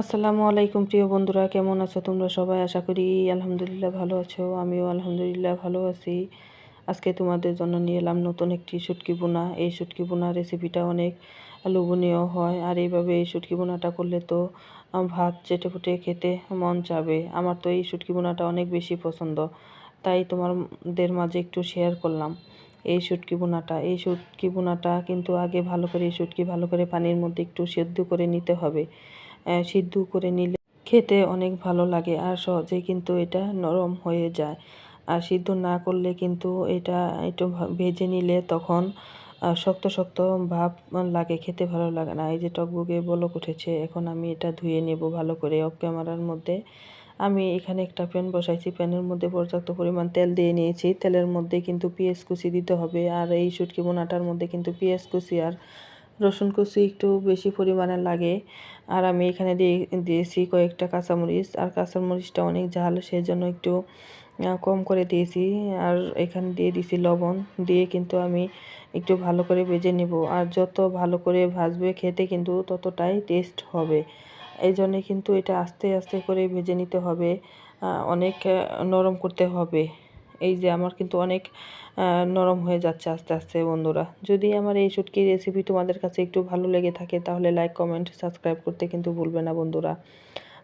আসসালামু আলাইকুম প্রিয় বন্ধুরা, কেমন আছো তোমরা সবাই? আশা করি আলহামদুলিল্লাহ ভালো আছো, আমিও আলহামদুলিল্লাহ ভালো আছি। আজকে তোমাদের জন্য নিয়ে এলাম নতুন একটি শুটকি বোনা এই শুটকি বোনা রেসিপিটা অনেক লোভনীয় হয়, আর এইভাবে এই শুটকি বোনাটা করলে তো ভাত চেটে ফুটে খেতে মন চাবে। আমার তো এই শুটকি বোনাটা অনেক বেশি পছন্দ, তাই তোমাদের মাঝে একটু শেয়ার করলাম এই শুটকি বোনাটা এই শুটকি বোনাটা কিন্তু আগে ভালো করে, এই শুটকি ভালো করে পানির মধ্যে একটু সেদ্ধ করে নিতে হবে। সিদ্ধ করে নিলে খেতে অনেক ভালো লাগে আর সহজেই কিন্তু এটা নরম হয়ে যায়। আর সিদ্ধ না করলে কিন্তু এটা একটু ভেজে নিলে তখন শক্ত শক্ত ভাব লাগে, খেতে ভালো লাগে না। এই যে টকবুকে বলক উঠেছে, এখন আমি এটা ধুয়ে নেব ভালো করে অফ ক্যামেরার মধ্যে। আমি এখানে একটা প্যান বসাইছি, প্যানের মধ্যে পর্যাপ্ত পরিমাণ তেল দিয়ে নিয়েছি। তেলের মধ্যে কিন্তু পেঁয়াজ কুচি দিতে হবে। আর এই শুটকি বোনাটার মধ্যে কিন্তু পেঁয়াজ কুচি আর রসুন কুচি একটু বেশি পরিমাণে লাগে। আর আমি এখানে দিয়ে, দিয়েছি কয়েকটা কাঁচামরিচ। আর কাঁচামরিচটা অনেক ঝাল, সেজন্য একটু কম করে দিয়েছি। আর এখানে দিয়ে দিয়েছি লবণ। দিয়ে কিন্তু আমি একটু ভালো করে ভেজে নেব। আর যত ভালো করে ভাজবে খেতে কিন্তু ততটাই টেস্ট হবে। এই জন্যে কিন্তু এটা আস্তে আস্তে করে ভেজে নিতে হবে। অনেক নরম করতে হবে। এই যে আমার কিন্তু অনেক নরম হয়ে যাচ্ছে আস্তে আস্তে বন্ধুরা। যদি আমার এই শুটকির রেসিপি তোমাদের কাছে একটু ভালো লেগে থাকে, তাহলে লাইক কমেন্ট সাবস্ক্রাইব করতে কিন্তু ভুলবে না বন্ধুরা।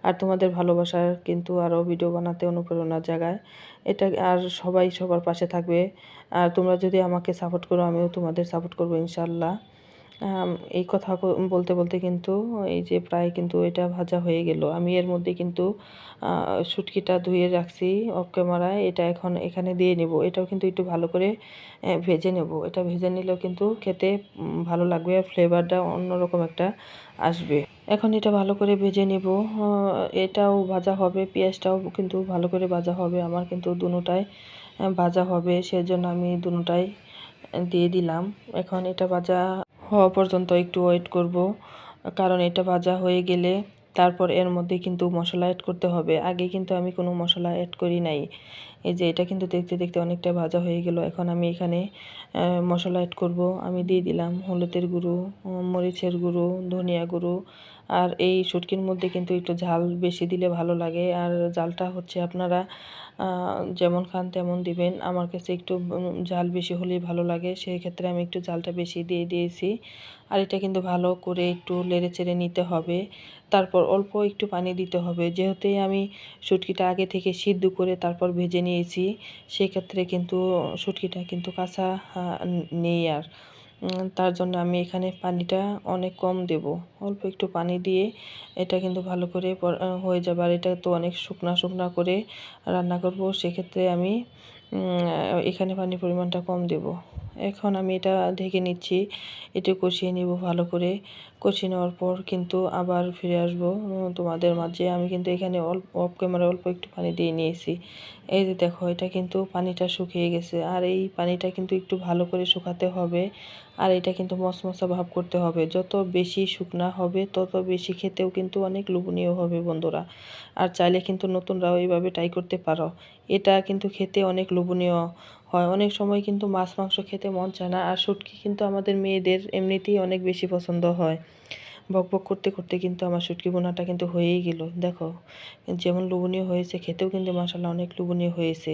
আর তোমাদের ভালোবাসার কিন্তু আরও ভিডিও বানাতে অনুপ্রেরণা জাগায়। এটা আর সবাই সবার পাশে থাকবে। আর তোমরা যদি আমাকে সাপোর্ট করো, আমিও তোমাদের সাপোর্ট করব ইনশাল্লাহ এই কথা বলতে বলতে কিন্তু এই যে প্রায় কিন্তু এটা ভাজা হয়ে গেল। আমি এর মধ্যে কিন্তু শুটকিটা ধুয়ে রাখছি অফ ক্যামেরায়। এটা এখন এখানে দিয়ে নেব। এটাও কিন্তু একটু ভালো করে ভেজে নেব। এটা ভেজে নিলেও কিন্তু খেতে ভালো লাগবে আর ফ্লেভারটা অন্যরকম একটা আসবে। এখন এটা ভালো করে ভেজে নেব। এটাও ভাজা হবে, পেঁয়াজটাও কিন্তু ভালো করে ভাজা হবে। আমার কিন্তু দুটাই ভাজা হবে। সেজন্য আমি দুটাই দিয়ে দিলাম। এখন এটা ভাজা হওয়া পর্যন্ত একটু ওয়েট করব। কারণ এটা ভাজা হয়ে গেলে তারপর এর মধ্যে কিন্তু মশলা অ্যাড করতে হবে। আগে কিন্তু আমি কোনো মশলা অ্যাড করি নাই। এই যে এটা কিন্তু দেখতে দেখতে অনেকটা ভাজা হয়ে গেল। এখন আমি এখানে মশলা অ্যাড করব। আমি দিয়ে দিলাম হলুদের গুঁড়ো মরিচের গুঁড়ো, ধনিয়া গুঁড়ো। আর এই শুটকির মধ্যে কিন্তু একটু ঝাল বেশি দিলে ভালো লাগে। আর জালটা হচ্ছে আপনারা যেমন খান তেমন দিবেন। আমার কাছে একটু ঝাল বেশি হলেই ভালো লাগে। সেই ক্ষেত্রে আমি একটু জালটা বেশি দিয়ে দিয়েছি। আর এটা কিন্তু ভালো করে একটু লেড়ে চেড়ে নিতে হবে। তারপর অল্প একটু পানি দিতে হবে। যেহেতু আমি শুটকিটা আগে থেকে সিদ্ধ করে তারপর ভেজে নিয়েছি, সেক্ষেত্রে কিন্তু শুটকিটা কিন্তু কাঁচা নেই আর। তার জন্য আমি এখানে পানিটা অনেক কম দেব। অল্প একটু পানি দিয়ে এটা কিন্তু ভালো করে হয়ে যাবে। আর এটা তো অনেক শুকনা শুকনা করে রান্না করব, সেক্ষেত্রে আমি এখানে পানির পরিমাণটা কম দেব। এখন আমি এটা ঢেকে নিচ্ছি। একটু কষিয়ে নিব ভালো করে। কষিয়ে নেওয়ার পর কিন্তু আবার ফিরে আসব। তোমাদের মাঝে আমি কিন্তু এখানে অল্প অফ ক্যামেরা অল্প একটু পানি দিয়ে নিয়েছি। এই যে দেখো, এটা কিন্তু পানিটা শুকিয়ে গেছে। আর এই পানিটা কিন্তু একটু ভালো করে শুকাতে হবে। আর এটা কিন্তু মশমশা ভাব করতে হবে। যত বেশি শুকনা হবে, তত বেশি খেতেও কিন্তু অনেক লোভনীয় হবে বন্ধুরা। আর চাইলে কিন্তু নতুনরাও এইভাবে ট্রাই করতে পারো। এটা কিন্তু খেতে অনেক লোভনীয়। হয়। অনেক সময় কিন্তু মাছ, মাংস খেতে মন চায় না। আর শুটকি কিন্তু আমাদের মেয়েদের এমনিতেই অনেক বেশি পছন্দ হয়। বক বক করতে করতে কিন্তু আমার শুটকি বোনাটা কিন্তু হয়েই গেল। দেখো, যেমন লোভনীয় হয়েছে, খেতেও কিন্তু মশালা অনেক লোভনীয় হয়েছে।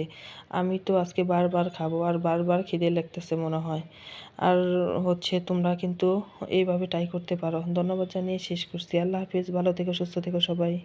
আমি তো আজকে বারবার খাব আর বারবার খিদে লাগতেছে মনে হয়। আর হচ্ছে তোমরা কিন্তু এইভাবে ট্রাই করতে পারো। ধন্যবাদ জানিয়ে শেষ করছি। আল্লাহ হাফিজ। ভালো থেকো, সুস্থ থেকো সবাই।